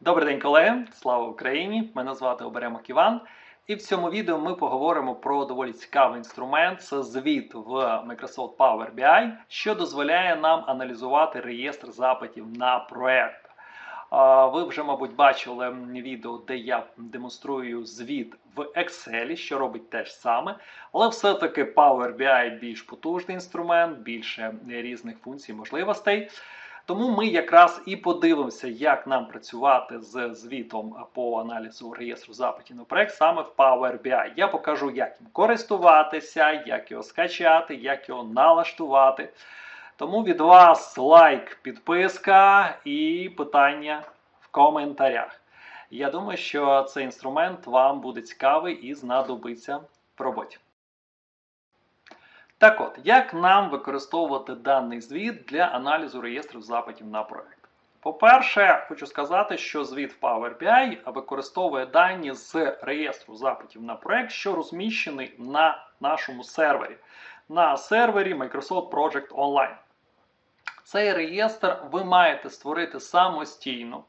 Добрий день, колеги! Слава Україні! Мене звати Оберемок Іван. І в цьому відео ми поговоримо про доволі цікавий інструмент. Це звіт в Microsoft Power BI, що дозволяє нам аналізувати реєстр запитів на проект. Ви вже, мабуть, бачили відео, де я демонструю звіт в Excel, що робить те ж саме. Але все-таки Power BI більш потужний інструмент, більше різних функцій, можливостей. Тому ми якраз і подивимося, як нам працювати з звітом по аналізу реєстру запитів на проект саме в Power BI. Я покажу, як їм користуватися, як його скачати, як його налаштувати. Тому від вас лайк, підписка і питання в коментарях. Я думаю, що цей інструмент вам буде цікавий і знадобиться в роботі. Так от, як нам використовувати даний звіт для аналізу реєстрів запитів на проект? По-перше, хочу сказати, що звіт в Power BI використовує дані з реєстру запитів на проект, що розміщений на нашому сервері, на сервері Microsoft Project Online. Цей реєстр ви маєте створити самостійно.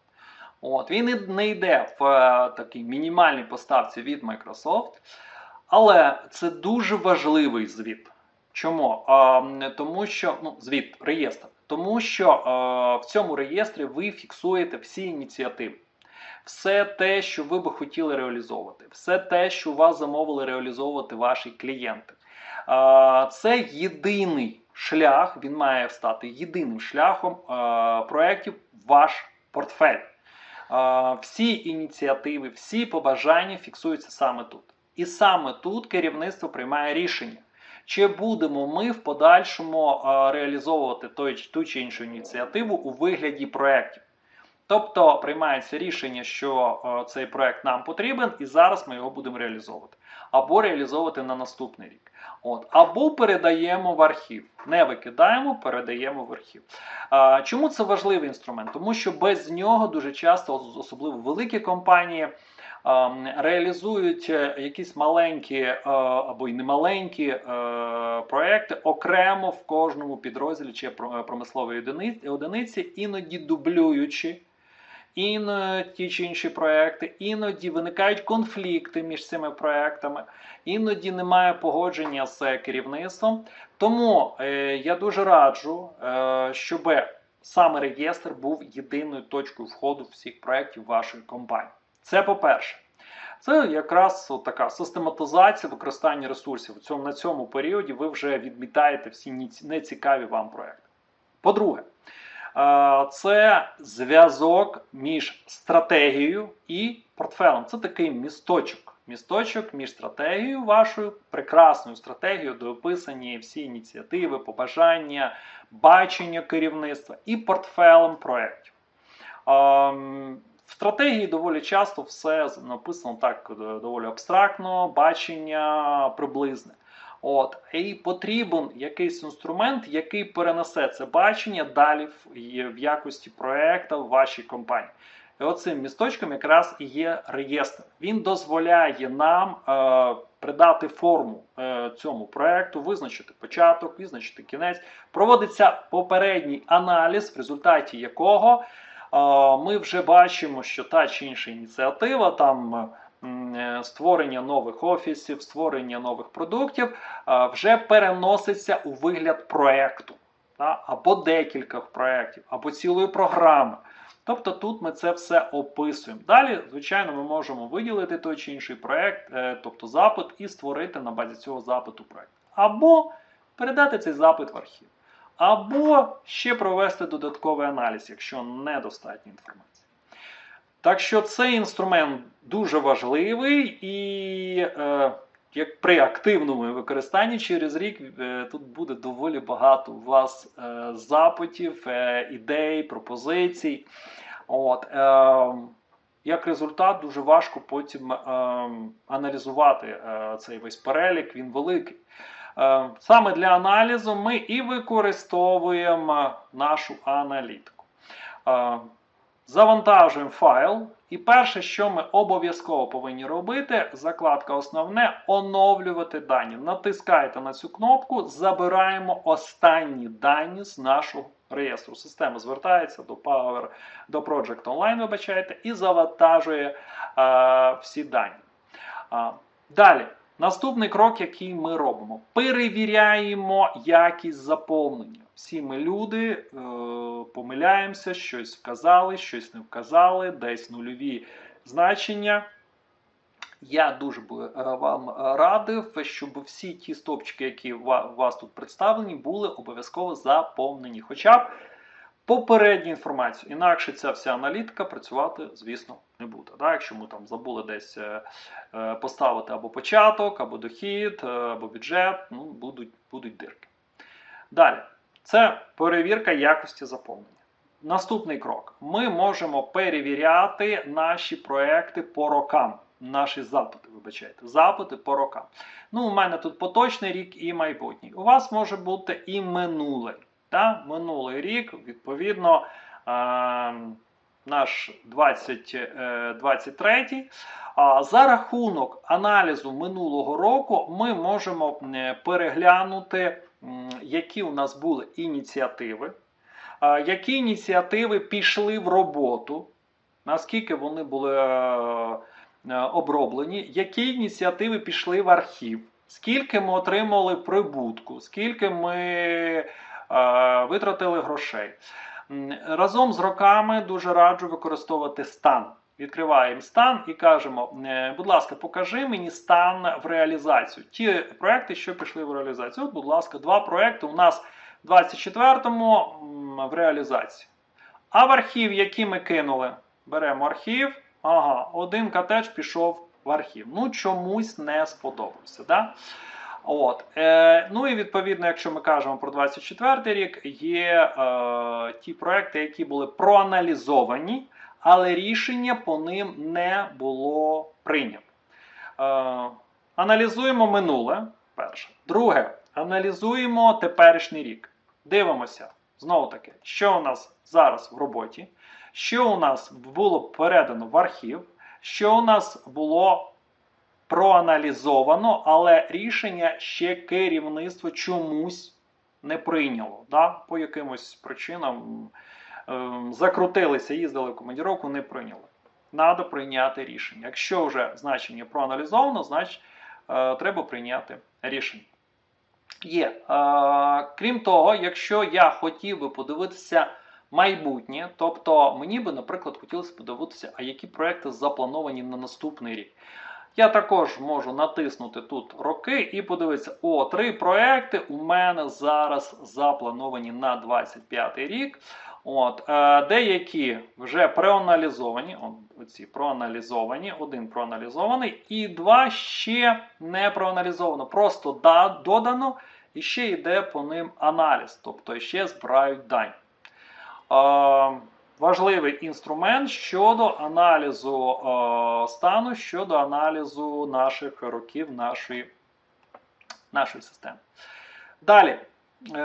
От, Він не йде в е, такій мінімальній поставці від Microsoft, але це дуже важливий звіт. Чому? А, Тому що ну, звіт, реєстр. Тому що а, в цьому реєстрі ви фіксуєте всі ініціативи. Все те, що ви би хотіли реалізовувати, все те, що вас замовили реалізовувати ваші клієнти. Це єдиний шлях, він має стати єдиним шляхом проєктів ваш портфель. Всі ініціативи, всі побажання фіксуються саме тут. І саме тут керівництво приймає рішення. Чи будемо ми в подальшому реалізовувати той, ту чи іншу ініціативу у вигляді проєктів? Тобто приймається рішення, що цей проєкт нам потрібен, і зараз ми його будемо реалізовувати. Або реалізовувати на наступний рік. От. Або передаємо в архів. Не викидаємо, передаємо в архів. А, Чому це важливий інструмент? Тому що без нього дуже часто, особливо великі компанії, реалізують е, якісь маленькі е, або й немаленькі е, проекти окремо в кожному підрозділі чи промислової одиниці, іноді дублюючи. Іноді ті чи інші проекти, іноді виникають конфлікти між цими проектами, іноді немає погодження з керівництвом. Тому е, я дуже раджу, е, щоб саме реєстр був єдиною точкою входу всіх проєктів вашої компанії. Це по-перше. Це якраз от така систематизація використання ресурсів. Цьому, на цьому періоді ви вже відмітаєте всі нецікаві вам проекти. По-друге, це зв'язок між стратегією і портфелем. Це такий місточок. Місточок між стратегією вашою, прекрасною стратегією, де описані всі ініціативи, побажання, бачення керівництва і портфелем проєктів. В стратегії доволі часто все написано так доволі абстрактно, бачення приблизне. От, І потрібен якийсь інструмент, який перенесе це бачення далі в, в якості проекту в вашій компанії. І оцим місточком якраз і є реєстр. Він дозволяє нам е, придати форму е, цьому проекту, визначити початок, визначити кінець. Проводиться попередній аналіз, в результаті якого ми вже бачимо, що та чи інша ініціатива, там е, створення нових офісів, створення нових продуктів вже переноситься у вигляд проєкту, або декілька проєктів, або цілої програми. Тобто тут ми це все описуємо. Далі, звичайно, ми можемо виділити той чи інший проєкт, е, тобто запит, і створити на базі цього запиту проєкт. Або передати цей запит в архів або ще провести додатковий аналіз, якщо недостатньо інформації. Так що цей інструмент дуже важливий і е, як при активному використанні через рік е, тут буде доволі багато у вас е, запитів, е, ідей, пропозицій. От, е, як результат, дуже важко потім е, аналізувати е, цей весь перелік, він великий. Е, саме для аналізу ми і використовуємо нашу аналітику. Е, завантажуємо файл. І перше, що ми обов'язково повинні робити, закладка основне оновлювати дані. Натискаєте на цю кнопку, забираємо останні дані з нашого реєстру системи звертається до Power, до Project Online, вибачайте, і завантажує е, всі дані. А, Далі, наступний крок, який ми робимо: перевіряємо якість заповнення. Всі ми люди е, помиляємося, щось вказали, щось не вказали, десь нульові значення. Я дуже би е, вам радив, щоб всі ті стопчики, які у вас тут представлені, були обов'язково заповнені. Хоча б попередню інформацію. Інакше ця вся аналітика працювати, звісно, не буде. Да? Якщо ми там забули десь е, е, поставити або початок, або дохід, е, або бюджет, ну, будуть, будуть дирки. Далі, це перевірка якості заповнення. Наступний крок: ми можемо перевіряти наші проекти по рокам. Наші запити, вибачайте, запити по рокам. Ну, у мене тут поточний рік і майбутній. У вас може бути і минулий. Та? Минулий рік, відповідно, е, наш 2023. За рахунок аналізу минулого року ми можемо е, переглянути, які у нас були ініціативи, які ініціативи пішли в роботу, наскільки вони були е, е, оброблені, які ініціативи пішли в архів, скільки ми отримали прибутку, скільки ми е, витратили грошей. Разом з роками дуже раджу використовувати стан. Відкриваємо стан і кажемо, е, будь ласка, покажи мені стан в реалізацію. Ті проекти, що пішли в реалізацію. От, будь ласка, два проекти у нас в 24-му в реалізації. А в архів, який ми кинули, беремо архів. Ага, один котедж пішов в архів. Ну, чомусь не сподобався. Да? От. Е, ну і відповідно, якщо ми кажемо про 24 рік, є е, ті проекти, які були проаналізовані, але рішення по ним не було прийнято. Е, аналізуємо минуле. Перше. Друге, аналізуємо теперішній рік. Дивимося, знову таки, що у нас зараз в роботі, що у нас було передано в архів, що у нас було проаналізовано, але рішення ще керівництво чомусь не прийняло. Да? По якимось причинам ем, закрутилися, їздили в командіровку, не прийняли. Надо прийняти рішення. Якщо вже значення проаналізовано, значить е, треба прийняти рішення. Є. Е, крім того, якщо я хотів би подивитися майбутнє, тобто мені би, наприклад, хотілося подивитися, а які проекти заплановані на наступний рік. Я також можу натиснути тут роки і подивитися, о, три проекти у мене зараз заплановані на 25 рік. От, е, Деякі вже проаналізовані, оці проаналізовані, один проаналізований, і два ще не проаналізовано. Просто да, додано і ще йде по ним аналіз, тобто ще збирають дані. Е, важливий інструмент щодо аналізу е, стану, щодо аналізу наших років нашої, нашої системи. Далі. Е,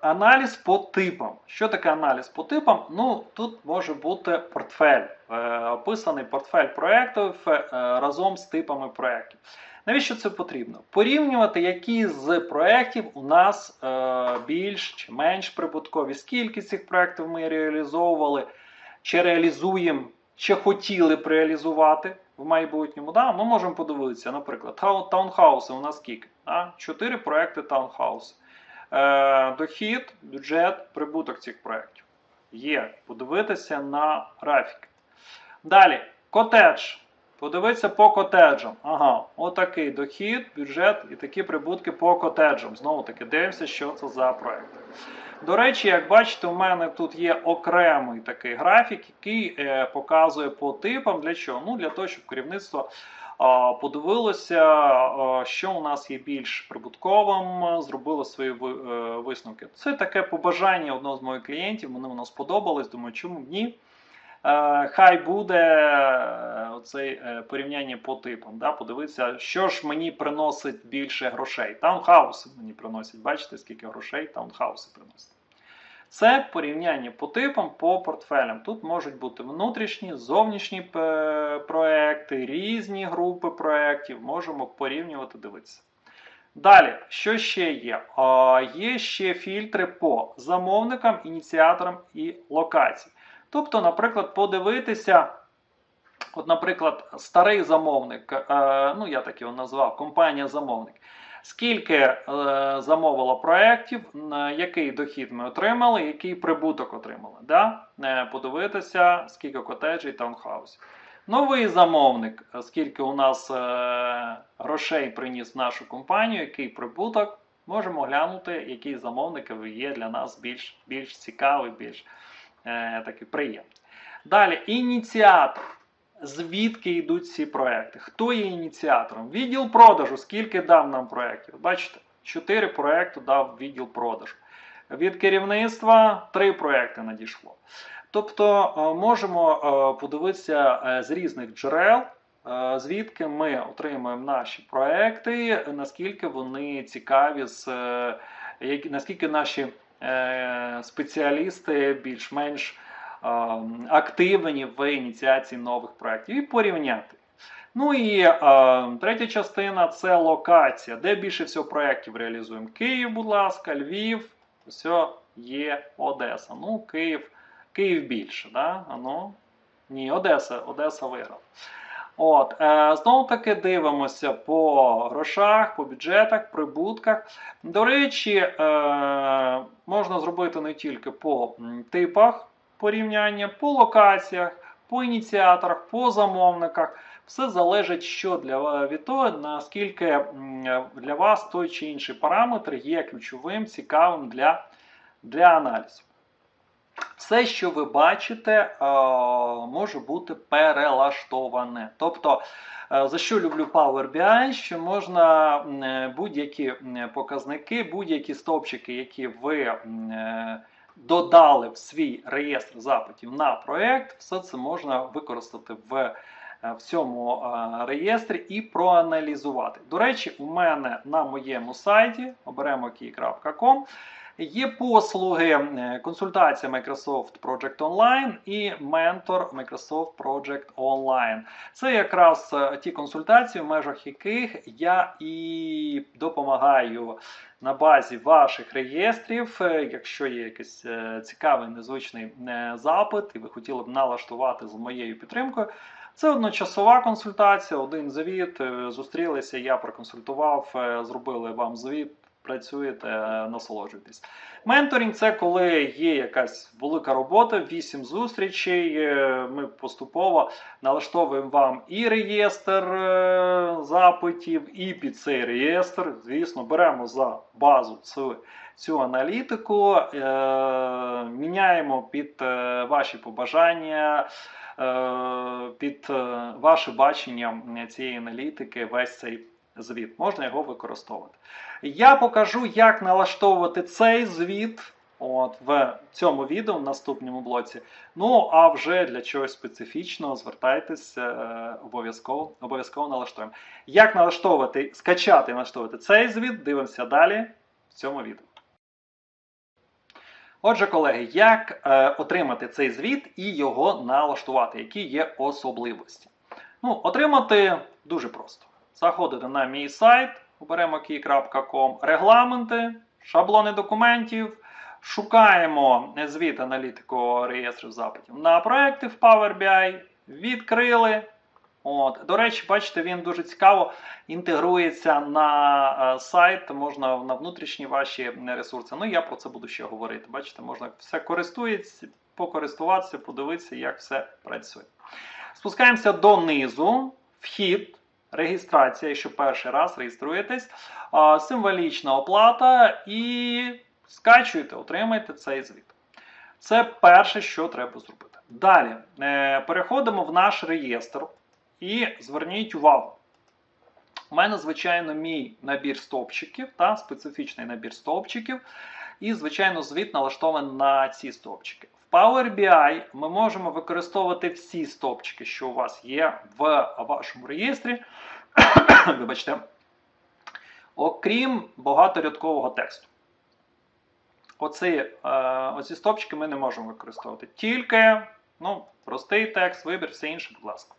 аналіз по типам. Що таке аналіз по типам? Ну, тут може бути портфель, е, описаний портфель проєктів е, разом з типами проєктів. Навіщо це потрібно? Порівнювати, які з проєктів у нас більш чи менш прибуткові, скільки цих проєктів ми реалізовували, чи реалізуємо, чи хотіли б реалізувати в майбутньому. Да? Ми можемо подивитися, наприклад, таун- таунхауси у нас скільки? Да? Чотири проєкти таунхаусу. Е, дохід, бюджет, прибуток цих проєктів. Є. Подивитися на графіки. Далі, котедж. Подивитися по котеджам. Ага, отакий дохід, бюджет і такі прибутки по котеджам. Знову таки, дивимося, що це за проєкт. До речі, як бачите, у мене тут є окремий такий графік, який е, показує по типам. Для чого? Ну, для того, щоб керівництво подивилося, що у нас є більш прибутковим, зробило свої е, висновки. Це таке побажання одного з моїх клієнтів, мені воно сподобалось. Думаю, чому б ні? Е, Хай буде е, оцей е, порівняння по типам. Да? Подивитися, що ж мені приносить більше грошей. Таунхауси мені приносять. Бачите, скільки грошей таунхауси приносять. Це порівняння по типам, по портфелям. Тут можуть бути внутрішні, зовнішні е, проекти, різні групи проєктів. Можемо порівнювати, дивитися. Далі, що ще є? А, Є ще фільтри по замовникам, ініціаторам і локації. Тобто, наприклад, подивитися, от, наприклад, старий замовник, е, ну я так його назвав, компанія-замовник. Скільки е, замовило проєктів, який дохід ми отримали, який прибуток отримали. Да? Е, подивитися, скільки котеджів і таунхаусів. Новий замовник, скільки у нас е, грошей приніс в нашу компанію, який прибуток, можемо глянути, які замовники є для нас більш більш цікаві, більш е, такі приємні. Далі, ініціатор. Звідки йдуть ці проекти? Хто є ініціатором? Відділ продажу, скільки дав нам проєктів? Бачите, 4 проекти дав відділ продажу. Від керівництва 3 проекти надійшло. Тобто е, можемо е, подивитися е, з різних джерел, звідки ми отримуємо наші проекти, наскільки вони цікаві, наскільки наші спеціалісти більш-менш активні в ініціації нових проєктів і порівняти. Ну і е, третя частина це локація, де більше всього проєктів реалізуємо. Київ, будь ласка, Львів, все є Одеса. Ну, Київ. Київ більше, да? Ну? Ні, Одеса, Одеса виграла. От, е, знову таки дивимося по грошах, по бюджетах, прибутках. До речі, е, можна зробити не тільки по типах порівняння, по локаціях, по ініціаторах, по замовниках. Все залежить що для від того, наскільки для вас той чи інший параметр є ключовим, цікавим для, для аналізу. Все, що ви бачите, е, може бути перелаштоване. Тобто, е, за що люблю Power BI, що можна е, будь-які показники, будь-які стовпчики, які ви додали в свій реєстр запитів на проєкт, все це можна використати в, е, в цьому е, реєстрі і проаналізувати. До речі, у мене на моєму сайті оберемо Є послуги е, консультація Microsoft Project Online і ментор Microsoft Project Online. Це якраз ті консультації, в межах яких я і допомагаю на базі ваших реєстрів. е, Якщо є якийсь е, цікавий незвичний е, запит, і ви хотіли б налаштувати з моєю підтримкою. Це одночасова консультація, один звіт. Зустрілися, я проконсультував, зробили вам звіт працюєте, е, насолоджуйтесь. Менторинг це коли є якась велика робота, 8 зустрічей. е, Ми поступово налаштовуємо вам і реєстр е, запитів, і під цей реєстр. Звісно, беремо за базу цю, цю аналітику, міняємо під ваші побажання. Під ваше бачення цієї аналітики весь цей звіт можна його використовувати. Я покажу, як налаштовувати цей звіт от, в цьому відео в наступному блоці. Ну, а вже для чогось специфічного звертайтесь е, обов'язково обов'язково налаштуємо. Як налаштовувати, скачати і налаштовувати цей звіт, дивимося далі в цьому відео. Отже, колеги, як е, отримати цей звіт і його налаштувати, які є особливості? Ну, отримати дуже просто. Заходите на мій сайт, оберемо key.com, регламенти, шаблони документів, шукаємо звіт аналітику реєстрів запитів на проекти в Power BI, відкрили. От. До речі, бачите, він дуже цікаво інтегрується на е, сайт, можна на внутрішні ваші ресурси. Ну, я про це буду ще говорити. Бачите, можна все користується, покористуватися, подивитися, як все працює. Спускаємося донизу, вхід. Реєстрація, якщо перший раз реєструєтесь, символічна оплата і скачуєте, отримаєте цей звіт. Це перше, що треба зробити. Далі е, переходимо в наш реєстр і зверніть увагу. У мене, звичайно, мій набір стовпчиків, та, специфічний набір стовпчиків, і, звичайно, звіт налаштований на ці стовпчики. Power BI ми можемо використовувати всі стовпчики, що у вас є в вашому реєстрі. Вибачте, окрім багаторядкового тексту. Оці, е, оці стопчики ми не можемо використовувати. Тільки ну, простий текст, вибір, все інше, будь ласка.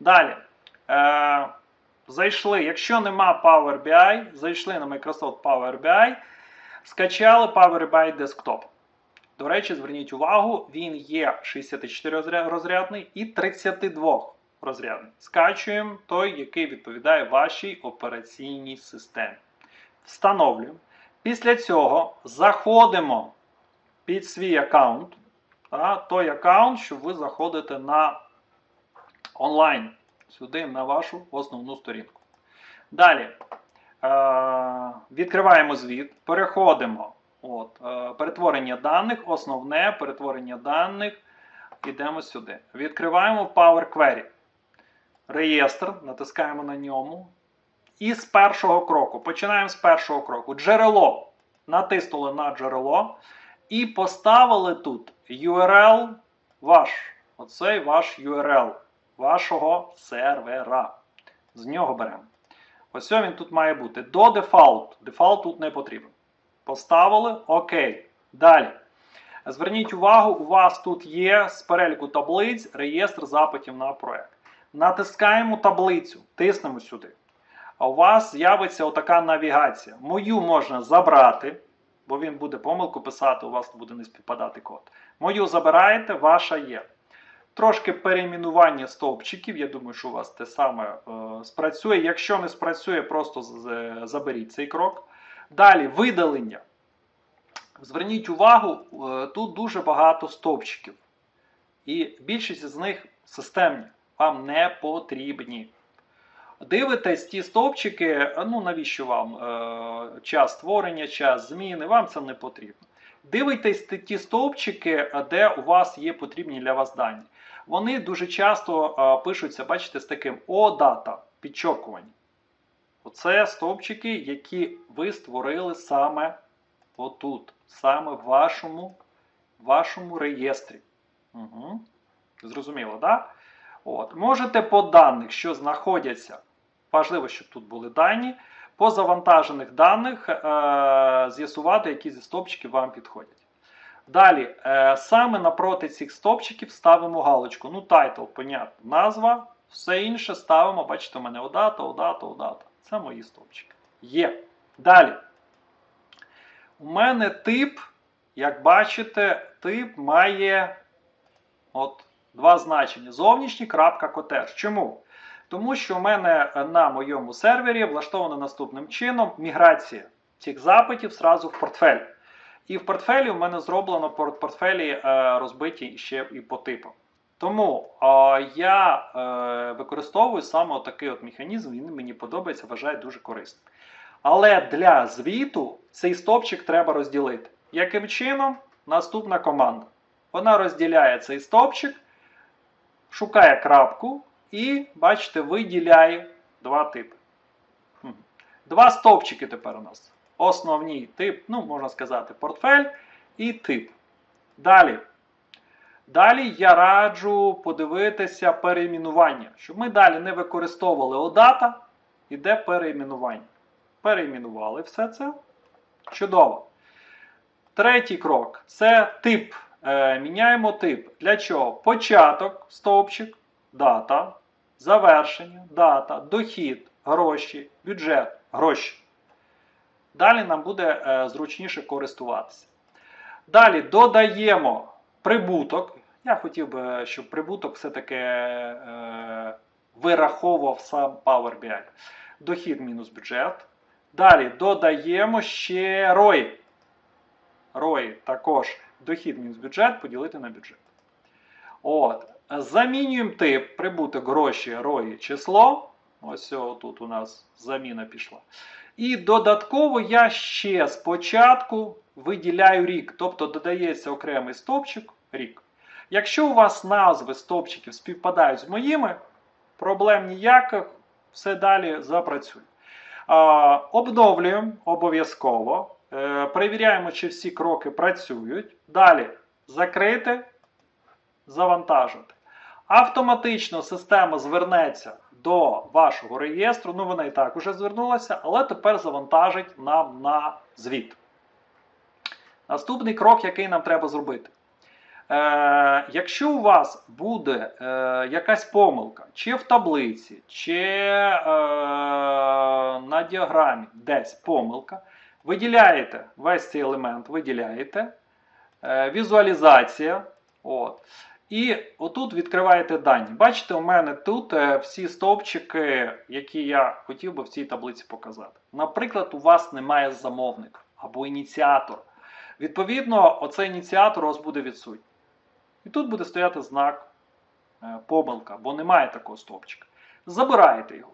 Далі. Е, зайшли, якщо нема Power BI, зайшли на Microsoft Power BI, скачали Power BI Desktop. До речі, зверніть увагу, він є 64 розрядний і 32 розрядний. Скачуємо той, який відповідає вашій операційній системі. Встановлюємо. Після цього заходимо під свій аккаунт. Та, той аккаунт, що ви заходите на онлайн, сюди на вашу основну сторінку. Далі е, відкриваємо звіт, переходимо. От, е, перетворення даних, основне перетворення даних. Йдемо сюди. Відкриваємо Power Query. Реєстр, натискаємо на ньому. І з першого кроку. Починаємо з першого кроку. Джерело. Натиснули на джерело. І поставили тут URL ваш. Оцей ваш URL вашого сервера. З нього беремо. Ось він тут має бути. До дефолт. Дефолт тут не потрібен. Поставили. Окей. Далі. Зверніть увагу, у вас тут є з переліку таблиць реєстр запитів на проект. Натискаємо таблицю, тиснемо сюди. А у вас з'явиться отака навігація. Мою можна забрати, бо він буде помилку писати, у вас буде не співпадати код. Мою забираєте, ваша є. Трошки перейменування стовпчиків. Я думаю, що у вас те саме е, спрацює. Якщо не спрацює, просто з- заберіть цей крок. Далі видалення. Зверніть увагу, е, тут дуже багато стовпчиків. І більшість з них системні, вам не потрібні. Дивитесь ті стовпчики, е, ну навіщо вам е, час створення, час зміни, вам це не потрібно. Дивитесь ті- стовпчики, е, де у вас є потрібні для вас дані. Вони дуже часто е, пишуться, бачите, з таким О, дата, підчокування. Оце стовпчики, які ви створили саме отут, саме в вашому, вашому реєстрі. Угу. Зрозуміло, так? Да? От. Можете по даних, що знаходяться, важливо, щоб тут були дані, по завантажених даних е, з'ясувати, які зі стопчиків вам підходять. Далі, е, саме напроти цих стопчиків ставимо галочку. Ну, тайтл, понятно, назва, все інше ставимо, бачите, у мене одата, одата, одата. Це мої стопчики. Є. Далі. У мене тип, як бачите, тип має от, два значення. Зовнішній крапка котеж. Чому? Тому що у мене на моєму сервері влаштовано наступним чином міграція цих запитів зразу в портфель. І в портфелі у мене зроблено портфелі е, розбиті ще і по типам. Тому е, я е, використовую саме такий от механізм, він мені подобається, вважаю дуже корисним. Але для звіту цей стопчик треба розділити. Яким чином? Наступна команда. Вона розділяє цей стопчик, шукає крапку і, бачите, виділяє два типи. Два стовпчики тепер у нас. Основний тип, ну, можна сказати, портфель і тип. Далі. Далі я раджу подивитися перейменування, щоб ми далі не використовували OData, іде перейменування. Перейменували все це. Чудово. Третій крок це тип. Е, міняємо тип. Для чого? Початок, стовпчик, дата, завершення, дата, дохід, гроші, бюджет, гроші. Далі нам буде е, зручніше користуватися. Далі додаємо прибуток. Я хотів би, щоб прибуток все-таки е, вираховував сам Power BI. Дохід мінус бюджет. Далі додаємо ще ROI. ROI також дохід мінус бюджет поділити на бюджет. От. Замінюємо тип прибуток гроші, ROI, число. Ось тут у нас заміна пішла. І додатково я ще спочатку виділяю рік, тобто додається окремий стовпчик рік. Якщо у вас назви стовпчиків співпадають з моїми, проблем ніяких, все далі запрацює. Обновлюємо обов'язково. Е, перевіряємо, чи всі кроки працюють. Далі закрити, завантажити. Автоматично система звернеться до вашого реєстру. Ну, вона і так уже звернулася, але тепер завантажить нам на звіт. Наступний крок, який нам треба зробити. Е, якщо у вас буде е, якась помилка, чи в таблиці, чи е, на діаграмі десь помилка, виділяєте весь цей елемент, виділяєте, е, візуалізація. От. І отут відкриваєте дані. Бачите, у мене тут е, всі стовпчики, які я хотів би в цій таблиці показати. Наприклад, у вас немає замовника або ініціатор. Відповідно, оцей ініціатор у вас буде відсутній. І тут буде стояти знак е, помилка, бо немає такого стовпчика. Забираєте його.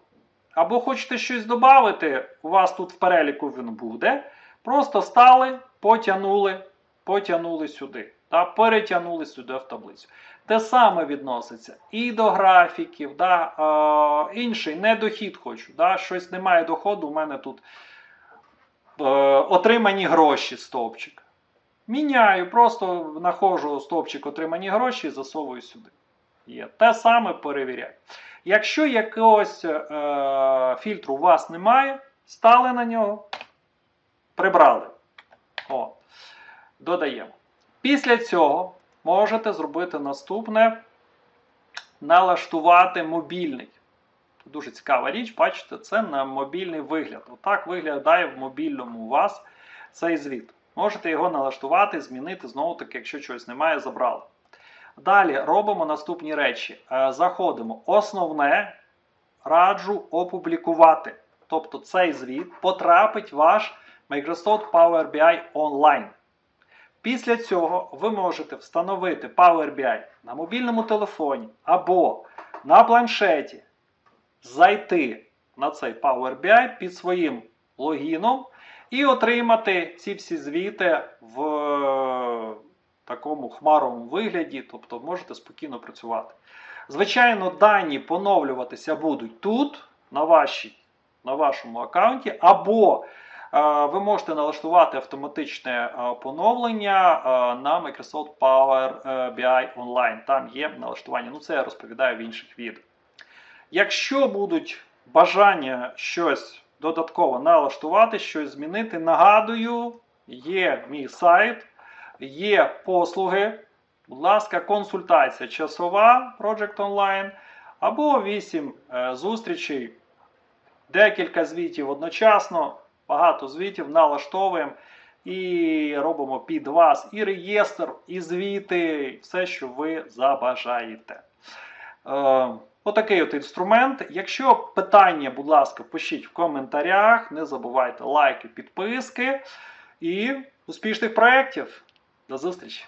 Або хочете щось додати, у вас тут в переліку він буде. Просто стали, потягнули, потягнули сюди. Та перетягнули сюди в таблицю. Те саме відноситься і до графіків, да, е, інший недохід хочу. Да, щось немає доходу, у мене тут е, отримані гроші стовпчик. Міняю, просто знаходжу стовпчик отримані гроші і засовую сюди. Є. Те саме перевіряю. Якщо якогось е, фільтру у вас немає, стали на нього, прибрали. О, додаємо. Після цього можете зробити наступне: налаштувати мобільний. Дуже цікава річ, бачите, це на мобільний вигляд. Отак виглядає в мобільному у вас цей звіт. Можете його налаштувати, змінити, знову таки, якщо чогось немає, забрали. Далі робимо наступні речі. Е, Заходимо. Основне раджу опублікувати. Тобто цей звіт потрапить ваш Microsoft Power BI онлайн. Після цього ви можете встановити Power BI на мобільному телефоні або на планшеті, зайти на цей Power BI під своїм логіном і отримати ці всі звіти в е, такому хмаровому вигляді, тобто можете спокійно працювати. Звичайно, дані поновлюватися будуть тут, на, вашій, на вашому аккаунті, або е, ви можете налаштувати автоматичне е, поновлення е, на Microsoft Power е, BI Online. Там є налаштування. Ну, це я розповідаю в інших відео. Якщо будуть бажання щось додатково налаштувати, щось змінити, нагадую, є мій сайт, є послуги. Будь ласка, консультація часова Project Online або 8 е, зустрічей, декілька звітів одночасно, багато звітів налаштовуємо і робимо під вас і реєстр, і звіти, все, що ви забажаєте. Е, Отакий от інструмент. Якщо питання, будь ласка, пишіть в коментарях. Не забувайте лайки, підписки і успішних проєктів. До зустрічі!